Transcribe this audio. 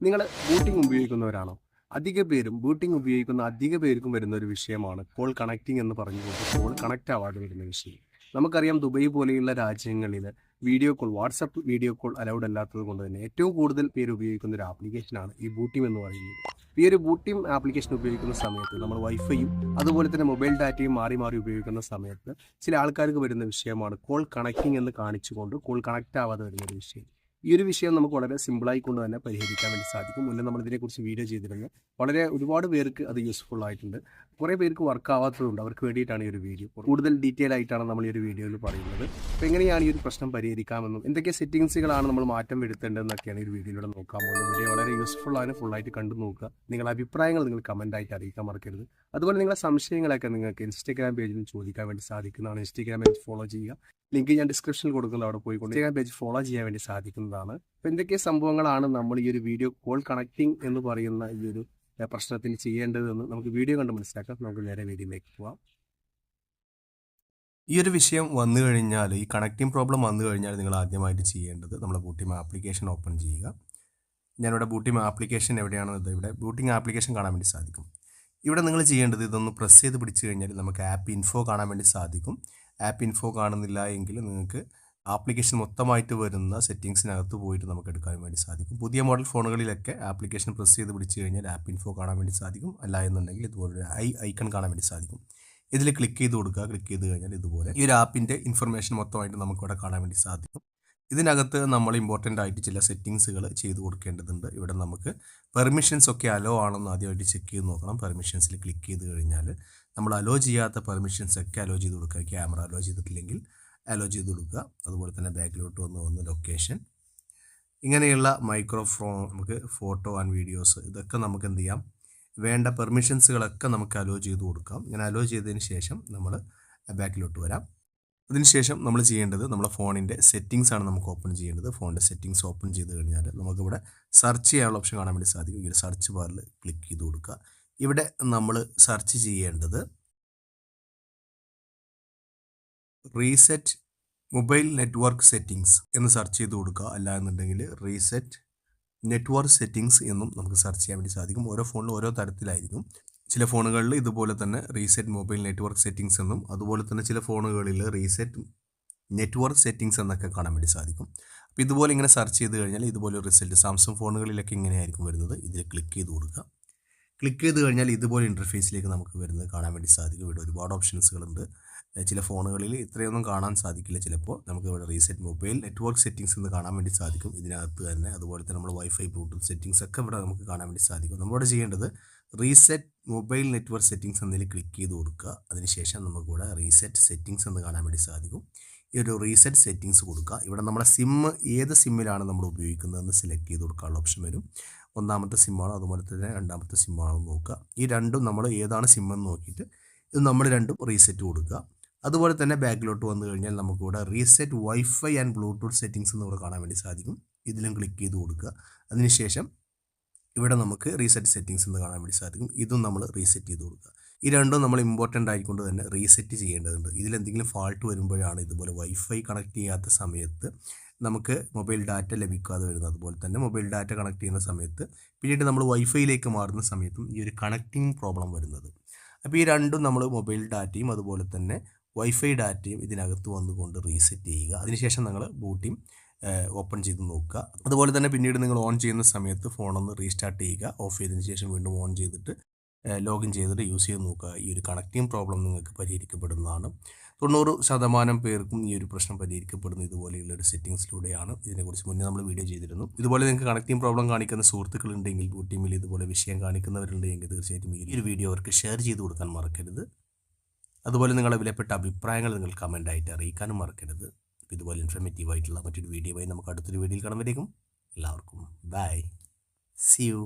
നിങ്ങൾ ബൂട്ടിംഗ് ഉപയോഗിക്കുന്നവരാണോ? അധിക പേരും ബൂട്ടിംഗ് ഉപയോഗിക്കുന്ന അധിക പേർക്കും വരുന്ന ഒരു വിഷയമാണ് കോൾ കണക്റ്റിംഗ് എന്ന് പറഞ്ഞുകൊണ്ട് കോൾ കണക്റ്റ് ആവാതെ വരുന്ന വിഷയം. നമുക്കറിയാം ദുബൈ പോലെയുള്ള രാജ്യങ്ങളിൽ video call WhatsApp video call allowed അല്ലാത്തത് കൊണ്ട് തന്നെ ഏറ്റവും കൂടുതൽ പേര് ഉപയോഗിക്കുന്ന ഒരു ആപ്ലിക്കേഷനാണ് ഈ ബൂട്ടിം എന്ന് പറയുന്നത്. ഈ ഒരു ബൂട്ടിം ആപ്ലിക്കേഷൻ ഉപയോഗിക്കുന്ന സമയത്ത് നമ്മൾ വൈഫൈയും അതുപോലെ തന്നെ മൊബൈൽ ഡാറ്റയും മാറി മാറി ഉപയോഗിക്കുന്ന സമയത്ത് ചില ആൾക്കാർക്ക് വരുന്ന വിഷയമാണ് കോൾ കണക്റ്റിംഗ് എന്ന് കാണിച്ചുകൊണ്ട് കോൾ കണക്റ്റ് ആവാതെ വരുന്ന ഒരു വിഷയം. ഈ ഒരു വിഷയം നമുക്ക് വളരെ സിമ്പിളായി കൊണ്ട് തന്നെ പരിഹരിക്കാൻ വേണ്ടി സാധിക്കും. മുന്നേ നമ്മൾ ഇതിനെക്കുറിച്ച് വീഡിയോ ചെയ്തിരുന്നു. വളരെ ഒരുപാട് പേർക്ക് അത് യൂസ്ഫുൾ ആയിട്ടുണ്ട്. കുറേ പേർക്ക് വർക്ക് ആവാത്തതുണ്ട്. അവർക്ക് വേണ്ടിയിട്ടാണ് ഈ ഒരു വീഡിയോ കൂടുതൽ ഡീറ്റെയിൽ ആയിട്ടാണ് നമ്മൾ ഈ ഒരു വീഡിയോയിൽ പറയുന്നത്. അപ്പോൾ എങ്ങനെയാണ് ഈ ഒരു പ്രശ്നം പരിഹരിക്കാമെന്നും എന്തൊക്കെ സെറ്റിങ്സുകളാണ് നമ്മൾ മാറ്റം വരുത്തേണ്ടതെന്നൊക്കെയാണ് ഈ വീഡിയോയിലൂടെ നോക്കാൻ പോകുന്നത്. വീഡിയോ വളരെ യൂസ്ഫുൾ ആണ്. ഫുള്ളായിട്ട് കണ്ടു നോക്കുക. നിങ്ങളുടെ അഭിപ്രായങ്ങൾ നിങ്ങൾ കമന്റായിട്ട് അറിയിക്കാൻ മറക്കരുത്. അതുപോലെ നിങ്ങളുടെ സംശയങ്ങളൊക്കെ നിങ്ങൾക്ക് ഇൻസ്റ്റാഗ്രാം പേജിൽ ചോദിക്കാൻ വേണ്ടി സാധിക്കുന്നതാണ്. ഇൻസ്റ്റാഗ്രാം പേജ് ഫോളോ ചെയ്യുക. ലിങ്ക് ഞാൻ ഡിസ്ക്രിപ്ഷനിൽ കൊടുക്കുന്ന അവിടെ പോയി ഇൻസ്റ്റാഗ്രാം പേജ് ഫോളോ ചെയ്യാൻ വേണ്ടി സാധിക്കുന്നതാണ്. അപ്പോൾ എന്തൊക്കെ സംഭവങ്ങളാണ് നമ്മൾ ഈ ഒരു വീഡിയോ കോൾ കണക്റ്റിംഗ് എന്ന് പറയുന്ന ഈ ഒരു പ്രശ്നത്തിന് ചെയ്യേണ്ടതെന്ന് നമുക്ക് വീഡിയോ കണ്ട് മനസ്സിലാക്കാം. നമുക്ക് നേരെ വീഡിയോയിലേക്ക് പോവാം. ഈ ഒരു വിഷയം വന്നു കഴിഞ്ഞാൽ ഈ കണക്റ്റിംഗ് പ്രോബ്ലം വന്നു കഴിഞ്ഞാൽ നിങ്ങൾ ആദ്യമായിട്ട് ചെയ്യേണ്ടത് നമ്മുടെ ബൂട്ടിം ആപ്ലിക്കേഷൻ ഓപ്പൺ ചെയ്യുക. ഞാനിവിടെ ബൂട്ടിം ആപ്ലിക്കേഷൻ എവിടെയാണെന്ന് ഇവിടെ ബൂട്ടിംഗ് ആപ്ലിക്കേഷൻ കാണാൻ വേണ്ടി സാധിക്കും. ഇവിടെ നിങ്ങൾ ചെയ്യേണ്ടത് ഇതൊന്ന് പ്രസ് ചെയ്ത് പിടിച്ചു കഴിഞ്ഞാൽ നമുക്ക് ആപ്പ് ഇൻഫോ കാണാൻ വേണ്ടി സാധിക്കും. ആപ്പ് ഇൻഫോ കാണുന്നില്ല എങ്കിൽ നിങ്ങൾക്ക് ആപ്ലിക്കേഷൻ മൊത്തമായിട്ട് വരുന്ന സെറ്റിങ്സിനകത്ത് പോയിട്ട് നമുക്ക് എടുക്കാൻ വേണ്ടി സാധിക്കും. പുതിയ മോഡൽ ഫോണുകളിലൊക്കെ ആപ്ലിക്കേഷൻ പ്രസ് ചെയ്ത് പിടിച്ചു കഴിഞ്ഞാൽ ആപ്പ് ഇൻഫോ കാണാൻ വേണ്ടി സാധിക്കും. അല്ല എന്നുണ്ടെങ്കിൽ ഇതുപോലെ ഐ ഐക്കൺ കാണാൻ വേണ്ടി സാധിക്കും. ഇതിൽ ക്ലിക്ക് ചെയ്ത് കൊടുക്കുക. ക്ലിക്ക് ചെയ്ത് കഴിഞ്ഞാൽ ഇതുപോലെ ഈ ഒരു ആപ്പിന്റെ ഇൻഫർമേഷൻ മൊത്തമായിട്ട് നമുക്കിവിടെ കാണാൻ വേണ്ടി സാധിക്കും. ഇതിനകത്ത് നമ്മൾ ഇമ്പോർട്ടന്റ് ആയിട്ട് ചില സെറ്റിങ്സുകൾ ചെയ്ത് കൊടുക്കേണ്ടതുണ്ട്. ഇവിടെ നമുക്ക് പെർമിഷൻസ് ഒക്കെ അലോ ആണെന്ന് ആദ്യമായിട്ട് ചെക്ക് ചെയ്ത് നോക്കണം. പെർമിഷൻസിൽ ക്ലിക്ക് ചെയ്ത് കഴിഞ്ഞാൽ നമ്മൾ അലോ ചെയ്യാത്ത പെർമിഷൻസ് ഒക്കെ അലോ ചെയ്ത് കൊടുക്കുക. ക്യാമറ അലോ ചെയ്തിട്ടില്ലെങ്കിൽ അലോ ചെയ്ത് കൊടുക്കുക. അതുപോലെ തന്നെ ബാക്കിലോട്ട് വന്ന് വന്ന് ലൊക്കേഷൻ ഇങ്ങനെയുള്ള മൈക്രോഫോൺ നമുക്ക് ഫോട്ടോ ആൻഡ് വീഡിയോസ് ഇതൊക്കെ നമുക്ക് എന്ത് ചെയ്യാം? വേണ്ട പെർമിഷൻസുകളൊക്കെ നമുക്ക് അലോ ചെയ്ത് കൊടുക്കാം. ഇങ്ങനെ അലോ ചെയ്തതിന് ശേഷം നമ്മൾ ബാക്കിലോട്ട് വരാം. അതിനുശേഷം നമ്മൾ ചെയ്യേണ്ടത് നമ്മുടെ ഫോണിന്റെ സെറ്റിങ്സ് ആണ് നമുക്ക് ഓപ്പൺ ചെയ്യേണ്ടത്. ഫോണിന്റെ സെറ്റിങ്സ് ഓപ്പൺ ചെയ്ത് കഴിഞ്ഞാൽ നമുക്കിവിടെ സെർച്ച് ചെയ്യാനുള്ള ഓപ്ഷൻ കാണാൻ വേണ്ടി സാധിക്കും. ഈ സെർച്ച് ബാറിൽ ക്ലിക്ക് ചെയ്ത് കൊടുക്കുക. ഇവിടെ നമ്മൾ സെർച്ച് ചെയ്യേണ്ടത് റീസെറ്റ് മൊബൈൽ നെറ്റ്വർക്ക് സെറ്റിങ്സ് എന്ന് സെർച്ച് ചെയ്ത് കൊടുക്കുക. അല്ല എന്നുണ്ടെങ്കിൽ റീസെറ്റ് നെറ്റ്വർക്ക് സെറ്റിങ്സ് എന്നും നമുക്ക് സെർച്ച് ചെയ്യാൻ വേണ്ടി സാധിക്കും. ഓരോ ഫോണിലും ഓരോ തരത്തിലായിരിക്കും. ചില ഫോണുകളിൽ ഇതുപോലെ തന്നെ റീസെറ്റ് മൊബൈൽ നെറ്റ്വർക്ക് സെറ്റിംഗ്സ് എന്നും അതുപോലെ തന്നെ ചില ഫോണുകളിൽ റീസെറ്റ് നെറ്റ്വർക്ക് സെറ്റിംഗ്സ് എന്നൊക്കെ കാണാൻ വേണ്ടി സാധിക്കും. അപ്പോൾ ഇതുപോലെ ഇങ്ങനെ സെർച്ച് ചെയ്ത് കഴിഞ്ഞാൽ ഇതുപോലെ റിസൾട്ട് സാംസങ് ഫോണുകളിലൊക്കെ ഇങ്ങനെയായിരിക്കും വരുന്നത്. ഇതിൽ ക്ലിക്ക് ചെയ്ത് കൊടുക്കുക. ക്ലിക്ക് ചെയ്ത് കഴിഞ്ഞാൽ ഇതുപോലെ ഇന്റർഫേസിലേക്ക് നമുക്ക് വരുന്നത് കാണാൻ വേണ്ടി സാധിക്കും. ഇവിടെ ഒരുപാട് ഓപ്ഷൻസുകളുണ്ട് ചില ഫോണുകളിൽ ഇത്രയൊന്നും കാണാൻ സാധിക്കില്ല ചിലപ്പോൾ. നമുക്ക് ഇവിടെ റീസെറ്റ് മൊബൈൽ നെറ്റ്വർക്ക് സെറ്റിംഗ്സ് എന്ന് കാണാൻ വേണ്ടി സാധിക്കും. ഇതിനകത്ത് തന്നെ. അതുപോലെ തന്നെ നമ്മൾ വൈഫൈ ബ്ലൂടൂത്ത് സെറ്റിംഗ്സ് ഒക്കെ ഇവിടെ നമുക്ക് കാണാൻ വേണ്ടി സാധിക്കും. നമ്മളിവിടെ ചെയ്യേണ്ടത് റീസെറ്റ് മൊബൈൽ നെറ്റ്വർക്ക് സെറ്റിംഗ്സ് എന്നതിൽ ക്ലിക്ക് ചെയ്ത് കൊടുക്കുക. അതിനുശേഷം നമുക്കിവിടെ റീസെറ്റ് സെറ്റിംഗ്സ് എന്ന് കാണാൻ വേണ്ടി സാധിക്കും. ഈ ഒരു റീസെറ്റ് സെറ്റിങ്സ് കൊടുക്കുക. ഇവിടെ നമ്മുടെ സിം ഏത് സിമ്മിലാണ് നമ്മൾ ഉപയോഗിക്കുന്നതെന്ന് സെലക്ട് ചെയ്ത് കൊടുക്കാനുള്ള ഓപ്ഷൻ വരും. ഒന്നാമത്തെ സിമ്മാണ് അതുപോലെ തന്നെ രണ്ടാമത്തെ സിമ്മാണോ നോക്കുക. ഈ രണ്ടും നമ്മൾ ഏതാണ് സിം എന്ന് നോക്കിയിട്ട് ഇത് നമ്മൾ രണ്ടും റീസെറ്റ് കൊടുക്കുക. അതുപോലെ തന്നെ ബാക്കിലോട്ട് വന്നു കഴിഞ്ഞാൽ നമുക്കിവിടെ reset WiFi and Bluetooth settings എന്ന് ഇവിടെ കാണാൻ വേണ്ടി സാധിക്കും. ഇതിലും ക്ലിക്ക് ചെയ്ത് കൊടുക്കുക. അതിനുശേഷം ഇവിടെ നമുക്ക് റീസെറ്റ് സെറ്റിങ്സ് എന്ന് കാണാൻ വേണ്ടി സാധിക്കും. ഇതും നമ്മൾ റീസെറ്റ് ചെയ്ത് കൊടുക്കുക. ഈ രണ്ടും നമ്മൾ ഇമ്പോർട്ടന്റ് ആയിക്കൊണ്ട് തന്നെ റീസെറ്റ് ചെയ്യേണ്ടതുണ്ട്. ഇതിലെന്തെങ്കിലും ഫാൾട്ട് വരുമ്പോഴാണ് ഇതുപോലെ വൈഫൈ കണക്ട് ചെയ്യാത്ത സമയത്ത് നമുക്ക് മൊബൈൽ ഡാറ്റ ലഭിക്കാതെ വരുന്നത്. അതുപോലെ തന്നെ മൊബൈൽ ഡാറ്റ കണക്ട് ചെയ്യുന്ന സമയത്ത് പിന്നീട് നമ്മൾ വൈഫൈയിലേക്ക് മാറുന്ന സമയത്തും ഈ ഒരു കണക്റ്റിംഗ് പ്രോബ്ലം വരുന്നത്. അപ്പോൾ ഈ രണ്ടും നമ്മൾ മൊബൈൽ ഡാറ്റയും അതുപോലെ തന്നെ വൈഫൈ ഡാറ്റയും ഇതിനകത്ത് വന്നുകൊണ്ട് റീസെറ്റ് ചെയ്യുക. അതിനുശേഷം നിങ്ങൾ ബൂട്ടിയും ഓപ്പൺ ചെയ്ത് നോക്കുക. അതുപോലെ തന്നെ പിന്നീട് നിങ്ങൾ ഓൺ ചെയ്യുന്ന സമയത്ത് ഫോണൊന്ന് റീസ്റ്റാർട്ട് ചെയ്യുക. ഓഫ് ചെയ്തതിന് ശേഷം വീണ്ടും ഓൺ ചെയ്തിട്ട് ലോഗിൻ ചെയ്തിട്ട് യൂസ് ചെയ്ത് നോക്കുക. ഈ ഒരു കണക്റ്റിംഗ് പ്രോബ്ലം നിങ്ങൾക്ക് പരിഹരിക്കപ്പെടുന്നതാണ്. തൊണ്ണൂറ് ശതമാനം പേർക്കും ഈ ഒരു പ്രശ്നം പരിഹരിക്കപ്പെടുന്ന. ഇതുപോലെയുള്ള ഒരു സെറ്റിങ്സിലൂടെയാണ് ഇതിനെക്കുറിച്ച് മുന്നേ നമ്മൾ വീഡിയോ ചെയ്തിരുന്നു. ഇതുപോലെ നിങ്ങൾക്ക് കണക്റ്റിംഗ് പ്രോബ്ലം കാണിക്കുന്ന സുഹൃത്തുക്കളുണ്ടെങ്കിൽ ടീമിൽ ഇതുപോലെ വിഷയം കാണിക്കുന്നവരുണ്ടെങ്കിൽ തീർച്ചയായിട്ടും ഈ ഒരു വീഡിയോ അവർക്ക് ഷെയർ ചെയ്ത് കൊടുക്കാൻ മറക്കരുത്. അതുപോലെ നിങ്ങളുടെ വിലപ്പെട്ട അഭിപ്രായങ്ങൾ നിങ്ങൾ കമന്റായിട്ട് അറിയിക്കാനും മറക്കരുത്. ഇതുപോലെ ഇൻഫർമേറ്റീവ് ആയിട്ടുള്ള മറ്റൊരു വീഡിയോയുമായി നമുക്ക് അടുത്തൊരു വീഡിയോയിൽ കാണുമ്പോഴേക്കും എല്ലാവർക്കും ബൈ സി യു